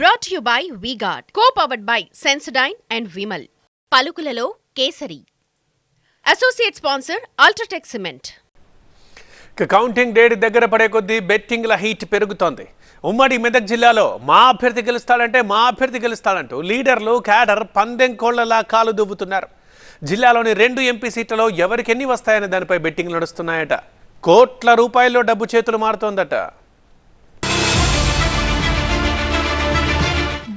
Brought you by V Guard co powered by Sensodyne and Vimal పలుకులలో kesari. Associate sponsor UltraTech cement counting date దగ్గర పడే కొద్దీ బెట్టింగ్ల heat పెరుగుతోంది. ఉమ్మడి మెదక్ జిల్లాలో మా అభ్యర్థి గెలుస్తాడంటే మా అభ్యర్థి గెలుస్తాడంటూ లీడర్లు క్యాడర్ పందెం కోళ్ళలా కాలు దువ్వుతున్నారు. జిల్లాలోని రెండు ఎంపీ సీట్లలో ఎవరికి ఎన్ని వస్తాయనే దానిపై బెట్టింగ్లు నడుస్తున్నాయట. కోట్ల రూపాయల్లో డబ్బు చేతులు మారుతోందట.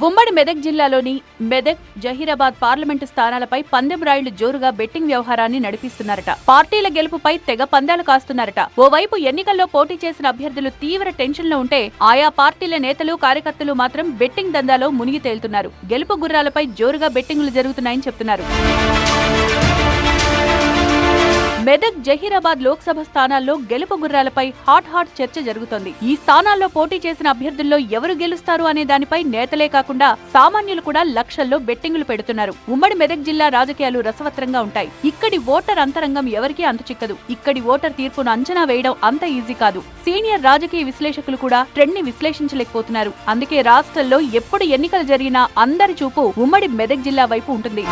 ఉమ్మడి మెదక్ జిల్లాలోని మెదక్ జహీరాబాద్ పార్లమెంటు స్థానాలపై పందెం రాయుళ్ళు జోరుగా బెట్టింగ్ వ్యవహారాన్ని నడిపిస్తున్నారట. పార్టీల గెలుపుపై తెగ పందాలు కాస్తున్నారట. ఓవైపు ఎన్నికల్లో పోటీ చేసిన అభ్యర్థులు తీవ్ర టెన్షన్లో ఉంటే ఆయా పార్టీల నేతలు కార్యకర్తలు మాత్రం బెట్టింగ్ దందాలో మునిగి తేలుతున్నారు. గెలుపు గుర్రాలపై జోరుగా బెట్టింగ్లు జరుగుతున్నాయని చెప్తున్నారు. మెదక్ జహీరాబాద్ లోక్సభ స్థానాల్లో గెలుపు గుర్రాలపై హాట్ హాట్ చర్చ జరుగుతోంది. ఈ స్థానాల్లో పోటీ చేసిన అభ్యర్థుల్లో ఎవరు గెలుస్తారు అనే దానిపై నేతలే కాకుండా సామాన్యులు కూడా లక్షల్లో బెట్టింగులు పెడుతున్నారు. ఉమ్మడి మెదక్ జిల్లా రాజకీయాలు రసవత్రంగా ఉంటాయి. ఇక్కడి ఓటర్ అంతరంగం ఎవరికీ అంతుచిక్కదు ఇక్కడి ఓటర్ తీర్పును అంచనా వేయడం అంత ఈజీ కాదు. సీనియర్ రాజకీయ విశ్లేషకులు కూడా ట్రెండ్ని విశ్లేషించలేకపోతున్నారు. అందుకే రాష్ట్రంలో ఎప్పుడు ఎన్నికలు జరిగినా అందరి చూపు ఉమ్మడి మెదక్ జిల్లా వైపు ఉంటుంది.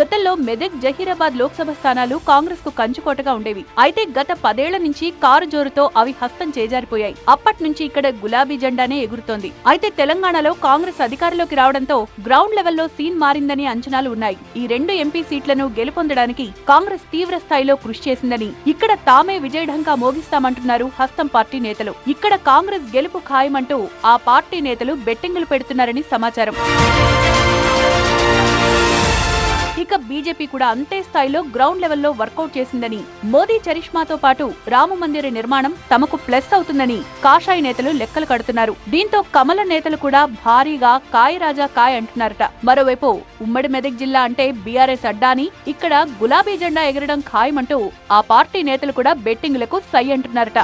గతంలో మెదక్ జహీరాబాద్ లోక్సభ స్థానాలు కాంగ్రెస్కు కంచుకోటగా ఉండేవి. అయితే గత పదేళ్ళ నుంచి కారు జోరుతో అవి హస్తం చేజారిపోయాయి. అప్పటి నుంచి ఇక్కడ గులాబీ జెండానే ఎగురుతోంది. అయితే తెలంగాణలో కాంగ్రెస్ అధికారంలోకి రావడంతో గ్రౌండ్ లెవెల్లో సీన్ మారిందని అంచనాలు ఉన్నాయి. ఈ రెండు ఎంపీ సీట్లను గెలుపొందడానికి కాంగ్రెస్ తీవ్ర స్థాయిలో కృషి చేసిందని ఇక్కడ తామే విజయఢంకా మోగిస్తామంటున్నారు హస్తం పార్టీ నేతలు. ఇక్కడ కాంగ్రెస్ గెలుపు ఖాయమంటూ ఆ పార్టీ నేతలు బెట్టింగులు పెడుతున్నారని సమాచారం. ఇక బీజేపీ కూడా అంతే స్థాయిలో గ్రౌండ్ లెవెల్లో వర్కౌట్ చేసిందని మోదీ చరిష్మాతో పాటు రామ మందిర నిర్మాణం తమకు ప్లస్ అవుతుందని కాషాయ నేతలు లెక్కలు కడుతున్నారు. దీంతో కమల నేతలు కూడా భారీగా కాయ రాజా కాయ్ అంటున్నారట. మరోవైపు ఉమ్మడి మెదక్ జిల్లా అంటే బీఆర్ఎస్ అడ్డాని ఇక్కడ గులాబీ జెండా ఎగరడం ఖాయమంటూ ఆ పార్టీ నేతలు కూడా బెట్టింగ్లకు సై అంటున్నారట.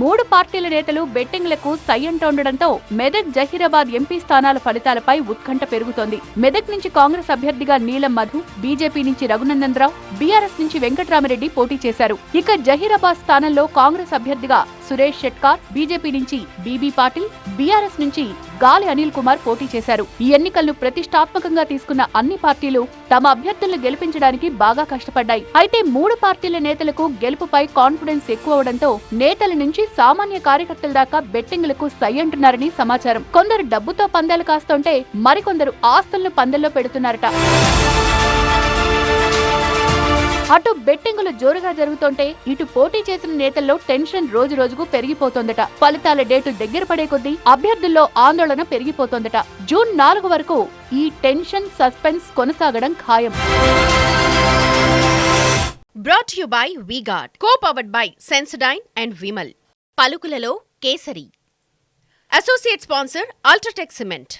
మూడు పార్టీల నేతలు బెట్టింగ్లకు సై ఉండడంతో మెదక్ జహీరాబాద్ ఎంపీ స్థానాల ఫలితాలపై ఉత్కంఠ పెరుగుతోంది. మెదక్ నుంచి కాంగ్రెస్ అభ్యర్థిగా నీలం మధు బీజేపీ నుంచి రఘునందన్ రావు బీఆర్ఎస్ నుంచి వెంకటరామరెడ్డి పోటీ చేశారు. ఇక జహీరాబాద్ స్థానంలో కాంగ్రెస్ అభ్యర్థిగా సురేష్ షెట్కార్ బీజేపీ నుంచి బీబీ పాటిల్ బీఆర్ఎస్ నుంచి గాలి అనిల్ కుమార్ పోటీ చేశారు. ఈ ఎన్నికలను ప్రతిష్టాత్మకంగా తీసుకున్న అన్ని పార్టీలు తమ అభ్యర్థులను గెలిపించడానికి బాగా కష్టపడ్డాయి. అయితే మూడు పార్టీల నేతలకు గెలుపుపై కాన్ఫిడెన్స్ ఎక్కువ అవడంతో నేతల నుంచి సామాన్య కార్యకర్తల దాకా బెట్టింగులకు సై అంటున్నారని సమాచారం. కొందరు డబ్బుతో పందాలు కాస్తుంటే మరికొందరు ఆస్తులను పందెల్లో పెడుతున్నారట. అటు బెట్టింగులు జోరుగా జరుగుతుంటే ఇటు పోటీ చేసిన నేతల్లో టెన్షన్ రోజు రోజుకు పెరిగిపోతోందట. ఫలితాల డేటు దగ్గర పడే కొద్దీ అభ్యర్థుల్లో ఆందోళన పెరిగిపోతోందట. జూన్ నాలుగు వరకు ఈ టెన్షన్ సస్పెన్స్ కొనసాగడం ఖాయం. Brought you by V Guard co powered by Sensodyne and Vimal పలుకులలో kesari. Associate sponsor UltraTech cement.